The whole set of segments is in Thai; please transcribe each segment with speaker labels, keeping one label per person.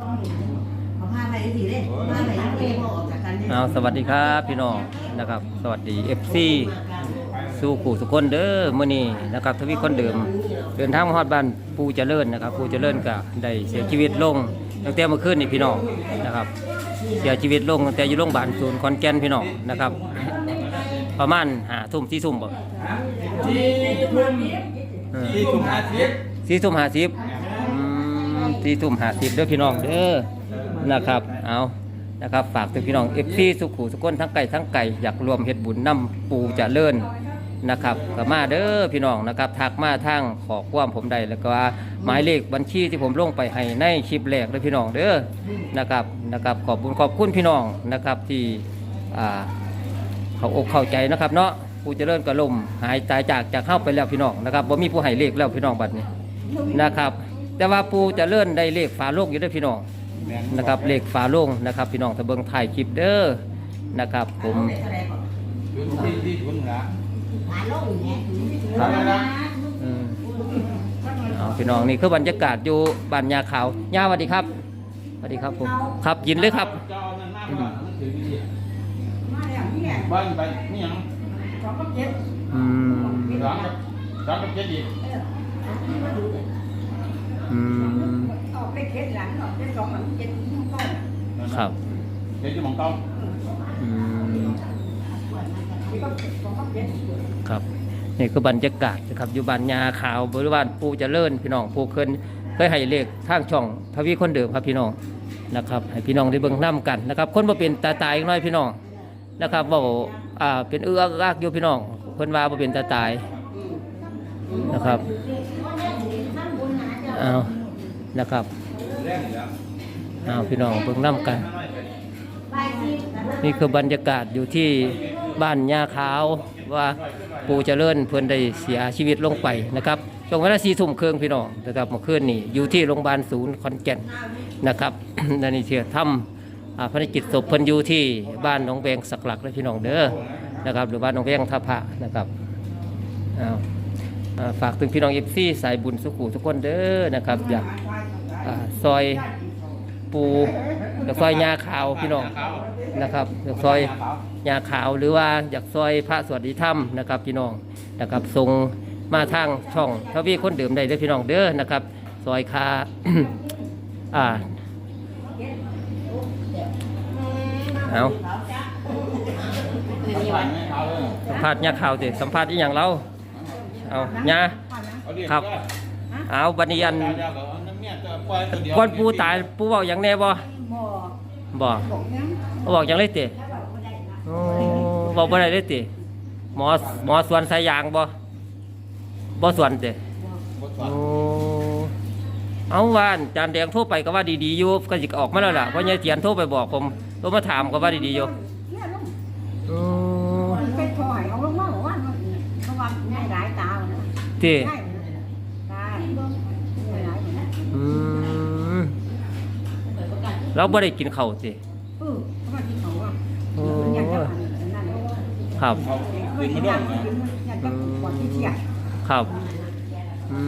Speaker 1: เอาผ้าไปสิเด้ผ้าไปยังไม่พอออกจากกันเนี่ย
Speaker 2: เอาสวัสดีครับพี่น้องนะครับ สวัสดี FC สู่ขู่สุกคนเด้อมื้อนี้นะครับทวีคนเดิมเดินทางมาฮอดบ้านปูเจริญนะครับปูเจริญก็ได้เสียชีวิตลงตั้งแต่เมื่อคืนนี่พี่น้องนะครับ เสียชีวิตลงตั้งแต่อยู่โรงพยาบาลศูนย์ขอนแก่นพี่น้องนะครับ ประมาณหาทุ่มที่ทุ่มบ่
Speaker 3: ที่ทุ่ม
Speaker 2: เออ
Speaker 3: ที่ทุ่มอาทิตย์
Speaker 2: สี่ทุ่มห้าสิบอืม สี่ทุ่มหาสิบเด้อพี่น้องเด้อนะครับเอานะครับฝากถึงพี่น้องเอฟซีสุขุสุกคนทั้งไก่ทั้งไก่อยากรวมเฮ็ดบุญนำปูจะเลื่อนนะครับก็มาเด้อพี่น้องนะครับทักมาทางขอความผมได้แล้วก็ว่าหมายเลขบัญชีที่ผมลงไปให้ในคลิปแรกเด้อพี่น้องเด้อนะครับนะครับขอบคุณขอบคุณพี่น้องนะครับที่อ่าเขาอกเข้าใจนะครับเนาะผู้เจริญก็ลมหายตายจากจากเข้าไปแล้วพี่น้องนะครับบ่มีผู้ให้เลขแล้วพี่น้องบัดนี้นะครับ แต่ว่าผู้เจริญได้เลขฝาโลกอยู่เด้วยพี่น้องนะครับเลขฝาโลงนะครับ พี่น้องถ้าเบิ่งถ่ายคลิปเด้อนะครับ ผม
Speaker 3: ทุ่มที่ที่ทุ่มละ
Speaker 1: หาโลกอย่างเงี้ย
Speaker 3: ทำไมนะ
Speaker 2: อืมเอาพี่น้องนี่คือบรรยากาศอยู่บ้านยาขาวย่าสวัสดีครับสวัสดีครับผมครับยินเลยครับ
Speaker 3: เจ้านั่นมากกว่านั่นถือวิธี
Speaker 1: มาอย่างนี้เนี่ย
Speaker 3: บ้านไปนี่ยัง
Speaker 1: สองกับเจ็ด
Speaker 2: อืม
Speaker 3: สามกับสามกับเจ็ดอีก
Speaker 1: เออที่มาดูเนี่ย
Speaker 2: อืม
Speaker 1: ออกไปเจ็ดหลังออกไปสองหลังเจ็ดนิ้วก้อน
Speaker 2: ครับ
Speaker 3: เจ็ดที่มองเก้า
Speaker 2: อืม
Speaker 1: ที่ก็สองกับเจ็ด
Speaker 2: ครับ นี่คือบรรยากาศนะครับอยู่บ้านยาขาวบริวารปูเจริญพี่น้องปูเคยเคยให้เลขทางช่องทวีคนเดิมครับพี่น้องนะครับให้พี่น้องได้เบิ่งน้กันนะครับ คนบ่เป็นตาตายอีกน้อยพี่น้องนะครับเว่าอ่าเป็นเอื้ออากอยู่พี่น้องเพิ่นว่าบ่เป็นตาตายนะครับ เอานะครับ
Speaker 3: แรงอยู่แล้ว
Speaker 2: เอาพี่น้องเบิ่งน้กัน นี่คือบรรยากาศอยู่ที่บ้านยาขาวว่าปูเจริญเพื่อนได้เสียชีวิตลงไปนะครับช่วงเวลาสี่ทุ่มครึ่องพี่น้องนะครับมาเมื่อนนี้อยู่ที่โรงพยาบาลศูนย์ขอนแก่นนะครับนันนี่เชื่อทำอ่าภารกิจศพเพิ่นอยู่ที่บ้านหนองแวงสักหลักและพี่น้องเด้อนะครับ หรือบ้านหนองแวงท่าพระนะครับเอาอ่า ฝากถึงพี่น้องเอฟซีสายบุญสุขุทุกคนเด้อนะครับ อยากซอยปูอยากซอยยาขาวพี่น้องนะครับอยากซอยยาขาวหรือว่าอยากซอยพระสวัสดิธรรมนะครับพี่น้องนะครับส่งมาทางช่องทวีคนเดิมได้เด้อพี่น้องเด้อนะครับซอยคาอ่าเอาสัมภาษณ์ยาขาวสิสัมภาษณ์อีหยังเรา เอายา
Speaker 3: เอาเรียก
Speaker 2: ครับ เอาบัดนี้อัน
Speaker 3: เดี๋ยวก็เอาน้ำเมียจะปล่อยตัวเดียว
Speaker 2: ก่อนปูตายปูเว้าหยังแน่บ่
Speaker 1: บ่
Speaker 2: บ่
Speaker 1: บอกยัง
Speaker 2: เขาบอกหยังเลยติ
Speaker 1: ถ้าบอกไม่ได้นะ
Speaker 2: โอ้บอกบ่ได้เลยติหมอหมอสวนสายยางบ่บ่สวนติ
Speaker 3: บ่ส
Speaker 2: โอ้
Speaker 3: อน
Speaker 2: เอาว่านจานแดงโทรไปก็ว่าดีๆอยู่ก็สิออกมาแล้วล่ะเพราะยายเจียนโทรไปบอกผมโทรมาถามก็ว่าดีๆอยู่
Speaker 1: เนี่ยลุง
Speaker 2: โอ้
Speaker 1: มันไปถอยเอาลงมาบอกว่ามันเพราะว่าง่ายหลายตา เลยนะ
Speaker 2: ติ
Speaker 1: ง่ายตาง่ายหลายเลยนะ
Speaker 2: อืมเราบ่ได้กินข้าวติ
Speaker 1: เออเพราะว่าที่เขาอะ
Speaker 2: โอ้
Speaker 1: มันอยากจะผ่านนั่นเลย
Speaker 2: ครับ
Speaker 3: เขา
Speaker 1: เค
Speaker 3: ขึ้
Speaker 1: ย
Speaker 3: น
Speaker 1: กิ
Speaker 3: มานด้วย
Speaker 1: ยาก
Speaker 3: นะ
Speaker 1: อยากจะปวดที่เที่ยง
Speaker 2: ครับอื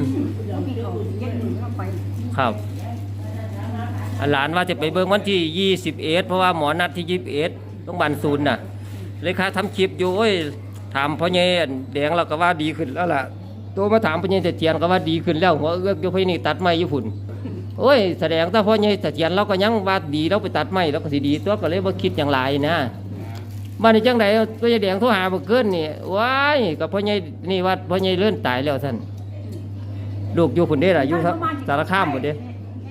Speaker 2: ม
Speaker 1: แล้วพี่เขาเย็ดหนึ่งเข้าไป
Speaker 2: ครับอันหลานว่าจะไปเบิ่งวันที่21เพราะว่าหมอนัดที่21โรงพยาบาลศูนย์น่ะ เลยค่ะทำคลิปอยู่โอ้ย ถามพ่อใหญ่อันแดงเราก็ว่าดีขึ้นแล้วล่ะตัวมาถามพ่อใหญ่เสถียรก็ว่าดีขึ้นแล้วหัวเอื้อกอยู่พี่นี่ตัดไม้อยู่พุ่นโอ้ยแสดงถ้าพ่อใหญ่เสถียรเราก็ยังว่าดีเราไปตัดไม้เราก็สิดีตัวก็เลยบ่าคิดอย่างไรนะบ้านนี้จังไดพ่อใหญ่แดงโทรหาเมื่อคืนนี่ว้ายกับพ่อใหญ่นี่ว่าพ่อใหญ่เลื่อนตายแล้วท่านลูกอยู่พุ่นเด้ล่ะอยู่ครับสารคามพุ่นเด้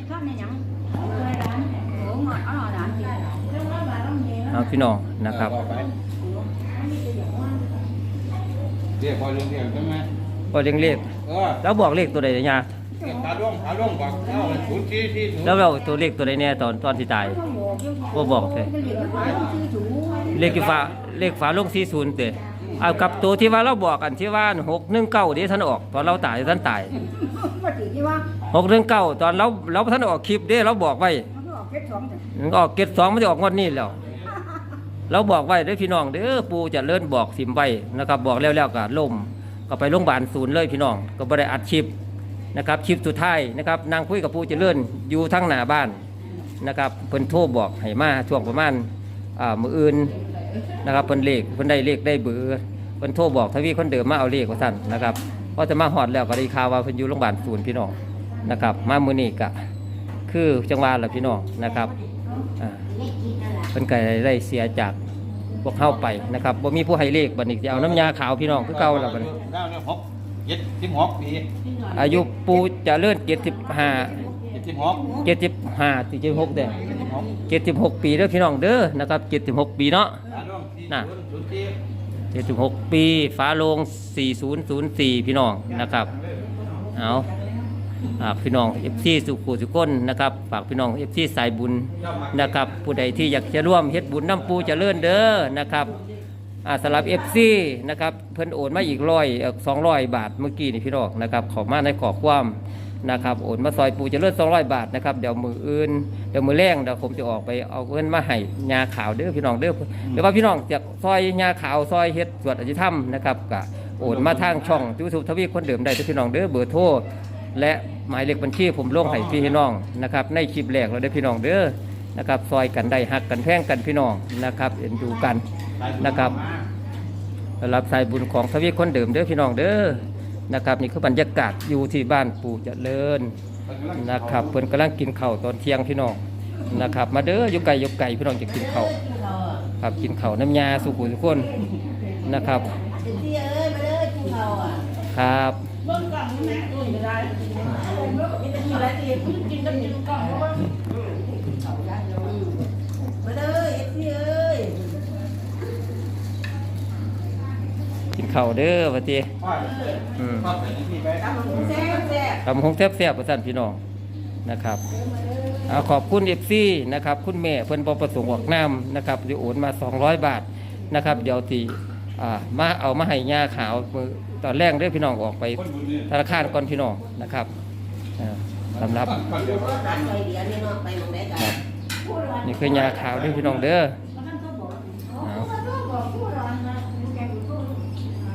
Speaker 1: ข้ามในยังโอ้หมดเอาหลานกิน
Speaker 2: เอาพี่น้องนะครับ
Speaker 3: เอาไปเรียกพอเรื่องเดียวใช่ไหม
Speaker 2: ก็เลี้ยงเลข
Speaker 3: เออ
Speaker 2: แล้วบอกเลขตัวใดเนี่ย
Speaker 3: ขาล่วงขาล่วงบอกเอาศูนย์ที่ที่ศูนย์
Speaker 2: แล้วเราตัวเลขตัวใดเนี่ยตอนตอนที่ตาย บ่บอกเลย เลขที่ฟ้าเลขฝาลง40เตะเอากับตัวที่ว่าเราบอกกันที่ว่า619เดี๋ยวท่านออก ตอนเราตายท่านตาย
Speaker 1: มาถือที่ว่า
Speaker 2: 619ตอนเราเราท่านออกคลิปเด้เราบอกไว้
Speaker 1: มันก็ออกเพชรสองแต่
Speaker 2: มันก็ออกเกตสองมันจะออกงวดนี้แล้ว เราบอกไว้เด้อพี่น้องเด้อปูจะเลื่อนบอกสิมไว้นะครับบอกแล้วๆก็ล่มก็ไปโรงพยาบาลศูนย์เลยพี่น้อง ก็บ่ได้อัดคลิปนะครับคลิปสุดท้ายนะครับนางคุยกับผู้เจริญอยู่ทั้งหน้าบ้านนะครับเพิ่นโทรบอกให้มาช่วงประมาณอ่ามืออื่นนะครับเพิ่นเลขเพิ่นได้เลขได้เบอร์เพิ่นโทรบอกทวีคนเดิมมาเอาเลขว่าซั่นนะครับพอจะมาฮอดแล้วก็ได้ข่าวว่าเพิ่นอยู่โรงพยาบาลศูนย์พี่น้องนะครับ มามือนี้ก็คือจังหวัดละพี่น้องนะครับอ่า พิ่นก็ได้เสียจากพวกเข้าไปนะครับบ่มีผู้ให้เลขบัดนี้จะเอาน้ำยาขาวพี่น้องคือเก่าแล้วบัดนี้
Speaker 3: เก้าเนี่ยหกเจ็ดสิบหกปี
Speaker 2: อายุปูเจะเลื่อนเจ็ดสิบห้า
Speaker 3: เจ็ดสิบหก
Speaker 2: เจ็ดสิบห้าสี่สิบหกเด้อ
Speaker 3: เจ็ดสิบหก
Speaker 2: เจ็ดสิบหกปีเด้อพี่น้องเด้อนะครับเจ็ดสิบหกปีเนาะ
Speaker 3: ขาร่วมที่
Speaker 2: น่ะ
Speaker 3: ศูนย์ศูนย์สี่
Speaker 2: เจ็ดสิบหกปีฟ้าโลงสี่ศูนย์ศูนย์สี่พี่น้องนะครับ เอาฝาก พี่น้องเอฟซีสุขุสุก้นนะครับฝากพี่น้องเอฟซีสายบุญนะครับผู้ใดที่อยากจะร่วมเฮ็ดบุญน้ำปูจะเลื่อนเด้อนะครับอาสำหรับเอฟซีนะครับเพิ่นโอนมาอีกร้อยสองร้อยบาทเมื่อกี้นี่พี่น้องนะครับขอมาในขอความนะครับโอนมาซอยปูจะเลือดสองร้อยบาทนะครับเดี๋ยวมืออื่นเดี๋ยวมือแรงเดี๋ยวผมจะออกไปเอาเงินมาให้ยาขาวเด้อพี่น้องเด้อเดี๋ยวว่าพี่น้องจากซอยยาขาวซอยเฮ็ดสวดอธิธรรมนะครับก็โอนมาทางช่องยูทูบทวีคนเดิมได้เด้อพี่น้องเด้อเบอร์โทร และหมายเลขบัญชีผมลงให้พี่น้องนะครับในคลิปแรกเราได้อพี่น้องเด้อนะครับซอยกันได้หักกันแพงกันพี่น้องนะครับเอ็นดูกันนะครับสำหรับสายบุญของทวีคนเดิมเด้อพี่น้องเด้อนะครับนี่คือบรรยากาศอยู่ที่บ้านปู่เจริญนะครับเพิ่นกำลังกินข้าวตอนเที่ยงพี่น้องนะครับมาเด้ออยู่ไก่อยู่ไก่พี่น้องจะกินข้าวครับกินข้าวน้ำยาสุขุทุกคนนะครับ
Speaker 1: ที่เอ้ยมาเลยกินเขาอะ
Speaker 2: ครับ
Speaker 1: เบิ่งกล่องนี่นะอุ้ยไม่ได้มีแต่ทีละทีกินกันกินกล่องเพราะว่ามาเลยเอฟซีเอ้ย
Speaker 2: กินข้าวเด้อว่าติ
Speaker 3: พ่อ
Speaker 2: อืม
Speaker 3: พ่อเป็นที่ไป
Speaker 1: ตำหงแซ่บแซ่บ
Speaker 2: ตำหงแซ่บแซ่บๆว่าซั่นพี่น้องนะครับขอบคุณ FC นะครับ คุณแม่เพิ่อนบ่ประสงค์ออกน้ำนะครับที่โอนมา 200 บาทนะครับ เดี๋ยวทีมาเอามาให้ย่าขาวมือ ตอนแรกเด้อพี่น้องออกไปธนาคารก่อนพี่น้องนะครับสำหรับ
Speaker 3: นี่
Speaker 2: คือยาขาวเด้อพี่น้องเด้อ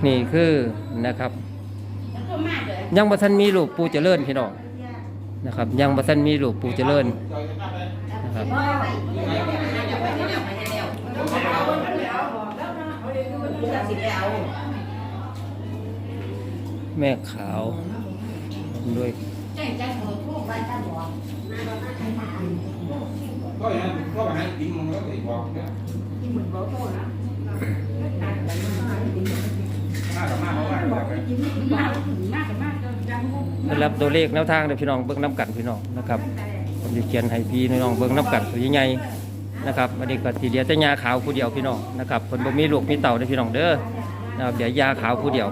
Speaker 2: นี่คือนะครับ ยังบ่ทันมีลูกปูเจริญพี่น้องนะครับ ยังบ่ทันมีลูกปูเจริญนะครับ
Speaker 1: สิได้เอา
Speaker 2: แม่ขาวด้วย
Speaker 3: ก็อย่างนั้นก็ไปให้นกินมันก็ติดบอกเนี่ยมากกับมากเขาว่าแบบนั้น
Speaker 2: ได้รับตัวเลขแนวทางเด้อพี่น้องเบิ่งน้ำกันพี่น้องนะครับผมจะเขียนให้พี่น้องเบิ่งน้ำกันตัวใหญ่ๆนะครับอันนี้ก็ทีเดียวแต่ยาขาวผู้เดียวพี่น้องนะครับเพิ่นบ่มีลูกมีเต่าเด้อพี่น้องเด้อนะครับเดี๋ยวยาขาวผู้เดียว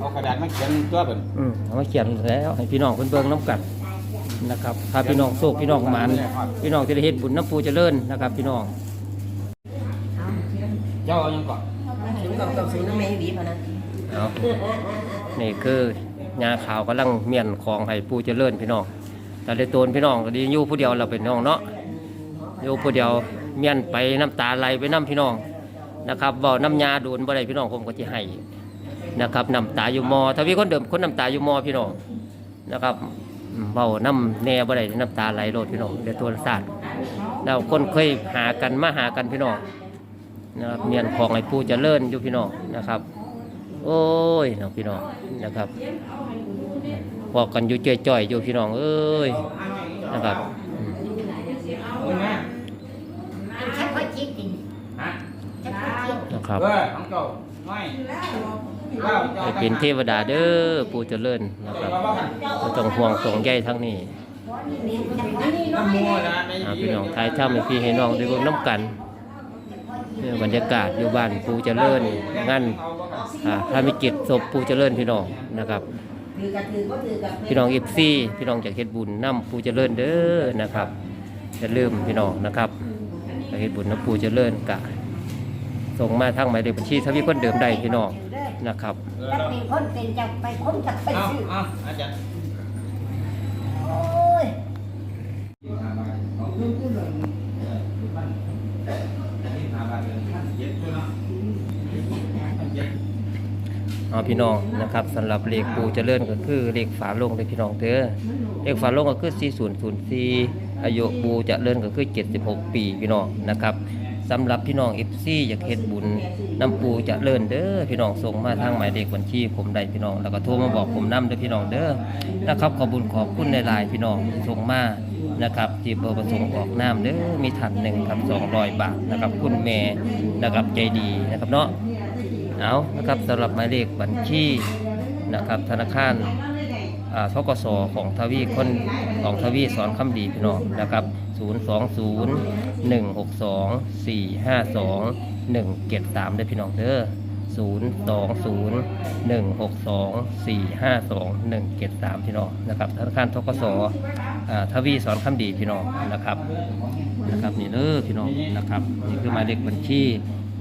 Speaker 3: เอากระดาษมาเขียนตัวเป็น
Speaker 2: อืมเอามาเขียนแล้วให้พี่น้องเพิ่นเบิ่งน้ำกันนะครับถ้าพี่น้องโชคพี่น้องหมานพี่น้องจะได้เฮ็ดบุญน้ำปูเจริญนะครับ พี่น้อง
Speaker 3: เจ้าเอายังก่อน
Speaker 1: ถึงกล่องต้องซื้อน้ำแม่ดีพอนะ
Speaker 2: เอานี่คือยาขาวกำลังเมียนของให้ปูเจริญพี่น้อง แต่ได้โตนพี่น้องก็ดีอยู่ผู้เดียวเราเป็นน้องเนาะอยู่ผู้เดียวเมียนไปน้ำตาไหลไปน้ำพี่น้องนะครับเว้าน้ำยาโดนบ่ได้พี่น้องผมก็สิให้ นะครับน้ำตาอยู่มอถ้ามีคนเดิมคนน้ำตาอยู่มอพี่น้องนะครับอืมเว้าน้ำแน่บ่ได้น้ำตาไหลโลดพี่น้องเดี๋ยวตัวสาดแล้วคนเคยหากันมาหากันพี่น้องนะครับเมียนของให้ปูเจริญอยู่พี่น้องนะครับ โอ้ยน้องพี่น้องนะครับบอกกันอยู่จ่อยๆอยู่พี่น้องเอ้ยนะครับอืม
Speaker 1: ชักค่อยคิดจริง
Speaker 3: ฮะ
Speaker 1: ชักค่อยคิด
Speaker 2: นะครับ
Speaker 3: เออของเจ้าไม่เจ้าเจ้า
Speaker 2: ให้เป็นเทวดาเด้อปู่เจริญนะครับบ่ต้องห่วงสงใยทั้งนี้
Speaker 3: น้ำมัวนะใน
Speaker 2: อ่าพี่น้องทายถ้ำให้พี่ให้น้องได้เบิ่งน้ำกันเนี่ยบรรยากาศอยู่บ้านปู่เจริญงานอ่าถ้ามีกิจศพปู่เจริญพี่น้องนะครับ
Speaker 1: ถือกับถือก็ถือกับ
Speaker 2: พี่น้องเอฟซีพี่น้องจากเฮ็ดบุญน้ำปูเจริญเด้อนะครับอย่าลืมพี่น้องนะครับไปเฮ็ดบุญน้ำปูเจริญกะส่งมาทางหมายเลขบัญชีทวีคนเดิมได้พี่น้อง นะครับ
Speaker 1: จักเป็นคนเป็นจักไปคนจักไป
Speaker 3: เอา
Speaker 1: ซื้อ
Speaker 3: เอาอาจารย์
Speaker 1: โอ้ย
Speaker 2: เอาเอาพี่น้องนะครับสำหรับเลขปูเจริญก็คือเลขฝาโลงเลยพี่น้องเด้อเลขฝาโลงก็คือ 4004 อายุปูเจริญก็คือ 76 ปีพี่น้องนะครับ สำหรับพี่น้อง FC อยากเฮ็ดบุญน้ำปูจะเจริญเด้อพี่น้องส่งมาทางหมายเลขบัญชีผมได้พี่น้อง แล้วก็โทรมาบอกผมนํเด้อพี่น้องเด้อนะครับขอบุญขอบคุณในลายพี่น้องส่งมานะครับที่เบอร์ประสงค์ออกน้ำเด้อมีถันหนึ่งครับ200บาทนะครับคุณแม่นะครับใจดีนะครับเนาะเอานะครับสำหรับหมายเลขบัญชีนะครับธนาคารอ่าทกสของทวีคนของทวีสอนคำดีพี่น้องนะครับ 0 2 0 1 6 2 4 5 2 1 7 3ได้พี่น้องเด้อ0 2 0 1 6 2 4 5 2 1 7 3 พี่น้องนะครับธนาคารทกสอ่าทวีสอนคำดีพี่น้องนะครับนะครับนี่เด้อพี่น้องนะครับนี่คือหมายเลขบัญชี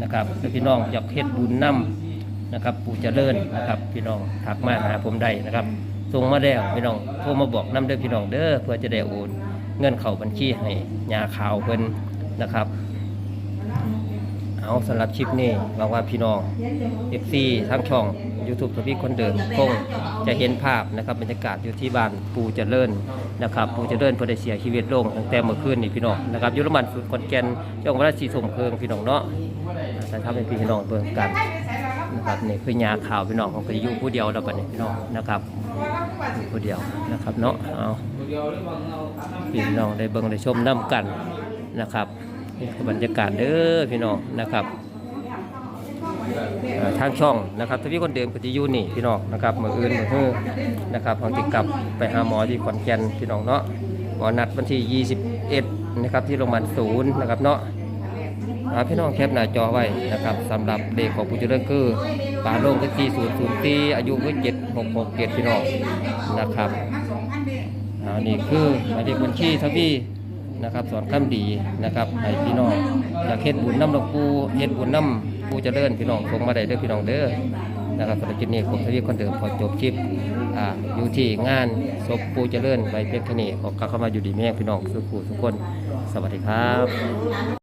Speaker 2: นะครับพี่น้องอยากเฮ็ดบุญนำนะครับปู่เจริญนะครับพี่น้องทักมาหาผมได้นะครับส่งมาแล้วพี่น้องโทรมาบอกนํเด้อพี่น้องเด้อเพื่อจะได้โอน เงินเข้าบัญชีให้ยาขาวเพิ่นนะครับ เอาสำหรับคลิปนี้หวังว่าพี่น้อง FC ทั้งช่อง YouTube ทวีคนเดิมคงจะเห็นภาพนะครับบรรยากาศอยู่ที่บ้านปูเจริญนะครับปูเจริญเพื่อได้เสียชีวิตลงตั้งแต่เมื่อคืนนี่พี่น้องนะครับอยุรมันสุดคอนแกนจังหวัดสีสมเคืองพี่น้องเนาะจะทำให้พี่น้องเบิ่งกัน นะครับนี่คือยาข่าวพี่น้องของพอยู่ผู้เดียวแล้วกันนี่พี่น้องนะครับอยู่ผู้เดียวนะครับเนาะเอาพี่น้องได้เบิ่งได้ชมน้กันนะครับนี่คือบรรยากาศเด้อพี่น้องนะครับทางช่องนะครับทวีคนเดิมก็จะอยู่นี่พี่น้องนะครับมืออื่นมือฮื้อนะครับขอติดกลับไปหาหมอที่ขอนแก่นพี่น้องเนาะหมอนัดวันที่ 21 นะครับที่โรงพยาบาลศูนย์นะครับเนาะ อาพี่น้องแคปหน้าจอไว้นะครับสำหรับเลขของผู้เจริญคือป่าโลงก็ที่ศูนย์ศูนย์ตีอายุก็เจ็ดหกหกเจ็ดพี่น้องนะครับอ่านี่คือหมายเลขบัญชีทวีนะครับสอนคำดีนะครับให้พี่น้องอยากเฮ็ดบุญน้ำหลวงปู่เฮ็ดบุญน้ำปู่เจริญพี่น้องส่งมาได้เด้อพี่น้องเด้อนะครับสำหรับคลิปนี้ผมทวีคนเดิมขอจบคลิปอ่าอยู่ที่งานศพปู่เจริญไปเพียงแค่นี้ขอกลับเข้ามาอยู่ดีแม่พี่น้องสุขุทุกคน สวัสดีครับ